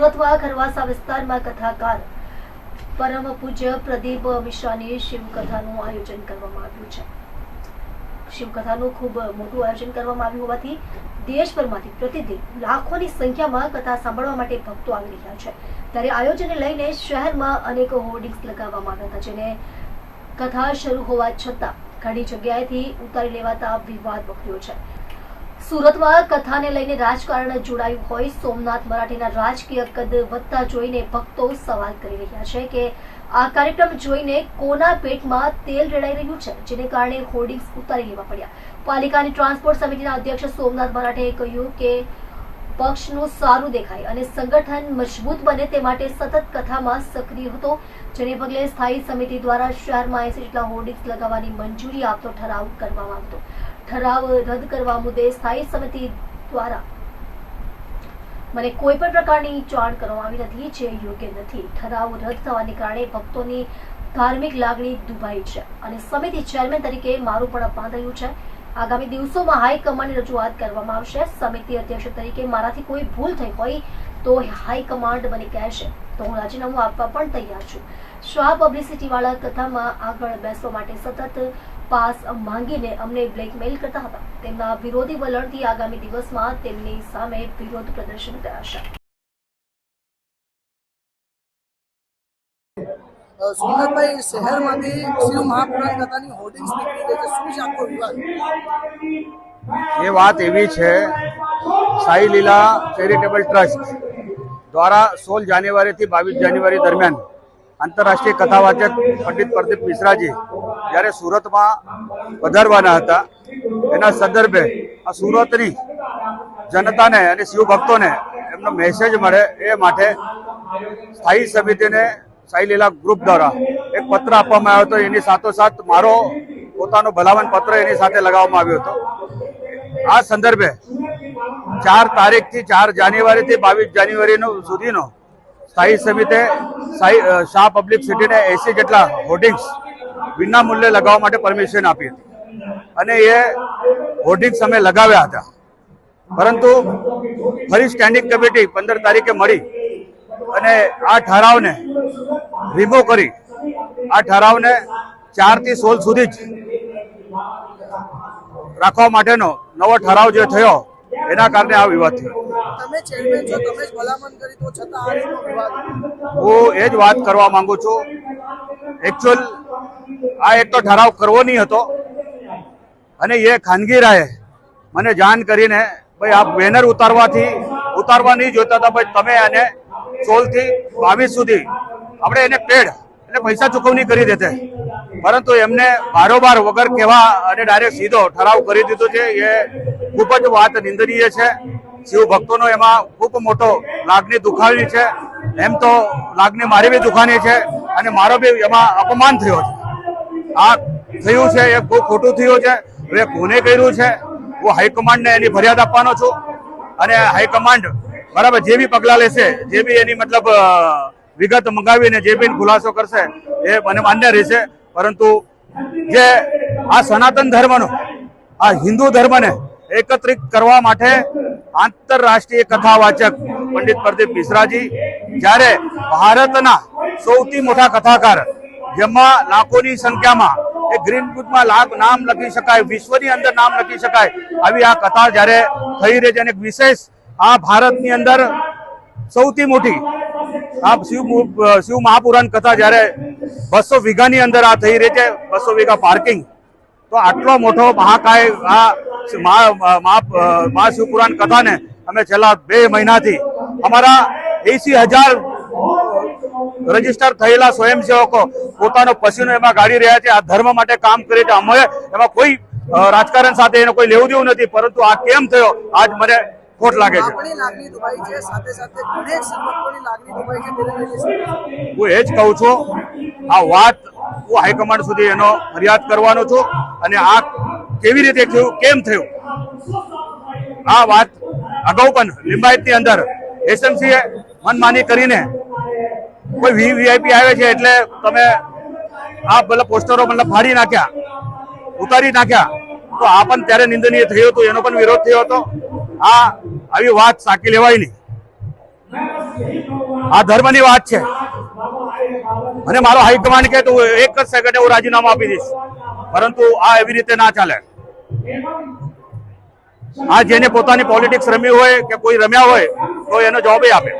સુરતમાં ખરવાસા વિસ્તારમાં કથાકાર પરમ પૂજ્ય પ્રદીપ મિશ્રાની શિવકથાનું આયોજન કરવામાં આવ્યું છે. શિવકથાનું ખૂબ મોટું આયોજન કરવામાં આવ્યું હોવાથી દેશભરમાંથી પ્રતિદિન લાખોની સંખ્યામાં કથા સાંભળવા માટે ભક્તો આવી રહ્યા છે. ત્યારે આયોજનને લઈને શહેરમાં અનેક હોર્ડિંગ્સ લગાવવામાં આવ્યા હતા, જેને કથા શરૂ હોવા છતાં ઘણી જગ્યાએથી ઉતારી લેવાતા વિવાદ વકર્યો છે. સુરતમાં કથાને લઈને રાજકારણ જોડાયું હોય, સોમનાથ મરાઠીના રાજકીય કદ વધતા જોઈને ભક્તો સવાલ કરી રહ્યા છે કે આ કાર્યક્રમ જોઈને કોના પેટમાં તેલ રેડાઈ રહ્યું છે, જેને કારણે હોર્ડિંગ્સ ઉતારી લેવા પડ્યા? પાલિકાની ટ્રાન્સપોર્ટ સમિતિના અધ્યક્ષ સોમનાથ મરાઠીએ કહ્યું કે પક્ષનું સારું દેખાય અને સંગઠન મજબૂત બને તે માટે સતત કથામાં સક્રિય હતો, જેને પગલે સ્થાયી સમિતિ દ્વારા શહેરમાં એસી જેટલા હોર્ડિંગ્સ લગાવવાની મંજૂરી આપતો ઠરાવ કરવામાં આવતો. ઠરાવ રદ કરવા મુદ્દે સ્થાયી સમિતિ દ્વારા મને કોઈ પણ પ્રકારની જાણ કરવામાં આવી નથી, જે યોગ્ય નથી. ઠરાવ રદ થવાને કારણે ભક્તોની ધાર્મિક લાગણી દુભાઈ છે અને સમિતિ ચેરમેન તરીકે મારું પણ અપમાન થયું છે. આગામી દિવસોમાં હાઈકમાન્ડની રજૂઆત કરવામાં આવશે. સમિતિ અધ્યક્ષ તરીકે મારાથી કોઈ ભૂલ થઈ હોય તો હાઈકમાન્ડ મને કહેશે. તો હું રાજીનામું આપવા પણ તૈયાર છું. શાહ પબ્લિસિટી વાળા કથામાં આગળ બેસવા માટે સતત પાસ માંગીને અમને બ્લેકમેલ કરતા હતા. તેમના વિરોધી વલણથી આગામી દિવસમાં તેમની સામે વિરોધ પ્રદર્શન કરાશે. અ, શહેરમાંથી શિવ મહાપુરાણ કથાની હોર્ડિંગ્સ નીકળી છે શું છે આખો વિવાદ? એ વાત એવી છે સાઈ લીલા ચેરિટેબલ ટ્રસ્ટ દ્વારા સોળ જાન્યુઆરીથી બાવીસ જાન્યુઆરી દરમિયાન આંતરરાષ્ટ્રીય કથાવાચક પંડિત પ્રદીપ મિશ્રાજી જ્યારે સુરતમાં પધારવાના હતા એના સંદર્ભે આ સુરતની જનતાને અને શિવભક્તોને એમનો મેસેજ મળે એ માટે સ્થાયી સમિતિને સાઈ લીલા ગ્રુપ દ્વારા એક પત્ર આપવામાં આવ્યો હતો. એની સાથોસાથ મારો પોતાનો ભલામણ પત્ર એની સાથે લગાવવામાં આવ્યો હતો. આ સંદર્ભે ચાર તારીખથી ચાર જાન્યુઆરીથી બાવીસ જાન્યુઆરીનો સુધીનો સ્થાયી સમિતે અ, શાહ પબ્લિક સિટીને એસી જેટલા હોર્ડિંગ્સ વિના મૂલ્યે લગાવવા માટે પરમિશન આપી હતી. અને એ હોર્ડિંગ્સ અમે લગાવ્યા હતા. પરંતુ ફરી સ્ટેન્ડિંગ કમિટી પંદર તારીખે મળી અને આ ઠરાવને રિમૂવ કરી. આ ઠરાવને ચારથી સોળ સુધી જ રાખવા માટેનો નવો ઠરાવ જે થયો એના કારણે આ વિવાદ થયો. હું એ જ વાત કરવા માંગુ છું. એકચ્યુઅલ આ એક તો ઠરાવ કરવો નહીં હતો. અને એ ખાનગી રાહે મને જાણ કરીને, ભાઈ આ બેનર ઉતારવાથી, ઉતારવા નહીં જોતા હતા, ભાઈ, તમે એને સોળથી બાવીસ સુધી આપણે એને પેડ એટલે પૈસા ચૂકવણી કરી દેતે. પરંતુ એમને બારોબાર વગર કહેવા અને ડાયરેક્ટ સીધો ઠરાવ કરી દીધો છે. એ ખૂબ જ વાત નિંદનીય છે. શિવ ભક્તોનો એમાં ખૂબ મોટો લાગણી દુખાવી છે. એમ તો લાગણી મારી બી દુખાની છે અને મારો બી એમાં અપમાન થયો છે. આ થયું છે, એ ખૂબ ખોટું થયું છે, હવે કોને કર્યું છે, હું હાઈકમાન્ડને એની ફરિયાદ આપવાનો છું. અને હાઈકમાન્ડ બરાબર જે બી પગલાં લેશે, જે બી એની મતલબ વિગત મંગાવીને જે બી ખુલાસો કરશે, એ મને માન્ય રહેશે. પરંતુ જે આ સનાતન ધર્મનો, આ હિન્દુ ધર્મને એકત્રિત કરવા માટે આંતરરાષ્ટ્રીય કથાવાચક પંડિત પ્રદીપ મિશ્રાજી જ્યારે ભારતના સૌથી મોટા કથાકાર જેમાં લાખોની સંખ્યામાં એ ગ્રીન બુકમાં લાખ નામ લખી શકાય, વિશ્વની અંદર નામ લખી શકાય આવી આ કથા જ્યારે થઈ રહી છે અને વિશેષ આ ભારતની અંદર સૌથી મોટી આ શિવ શિવ મહાપુરાણ કથા જ્યારે બસો વીઘાની અંદર આ થઈ રહી છે, બસો વીઘા પાર્કિંગ તો આટલો મોટો મહાકાય આ મહા- શિવપુરાણ કથાને અમે છેલ્લા બે મહિનાથી અમારા એસી હજાર રજિસ્ટર થયેલા સ્વયંસેવકો પોતાનો પસીનો એમાં ગાડી રહ્યા છે. આ ધર્મ માટે કામ કરે છે. અમે એમાં કોઈ રાજકારણ સાથે એનો કોઈ લેવું દેવું નથી પરંતુ આ કેમ થયો આજ મને ખોટ લાગે છે? હું એ જ કહું છું આ વાત હું હાઈકમાન્ડ સુધી એનો ફરિયાદ કરવાનો છું અને આ કેવી રીતે થયું કેમ થયું? આ વાત અગાઉ પણ લિંબાયતની અંદર એસએમસી મનમાની કરીને કોઈ વીવીઆઈપી આવે છે એટલે તમે આ મતલબ પોસ્ટરો મતલબ ફાડી નાખ્યા, ઉતારી નાખ્યા. તો આ પણ ત્યારે નિંદનીય થયું હતું, એનો પણ વિરોધ થયો હતો. આ આવી વાત સાકી લેવાય નહીં આ ધર્મની વાત છે. અને મારો હાઈકમાન્ડ કે તું એક જ સેકન્ડે હું રાજીનામું આપી દઈશ. પરંતુ આ એવી રીતે ના ચાલે. આ જેને પોતાની પોલિટિક્સ રમી હોય કે કોઈ રમ્યા હોય, તો એનો જવાબ આપે.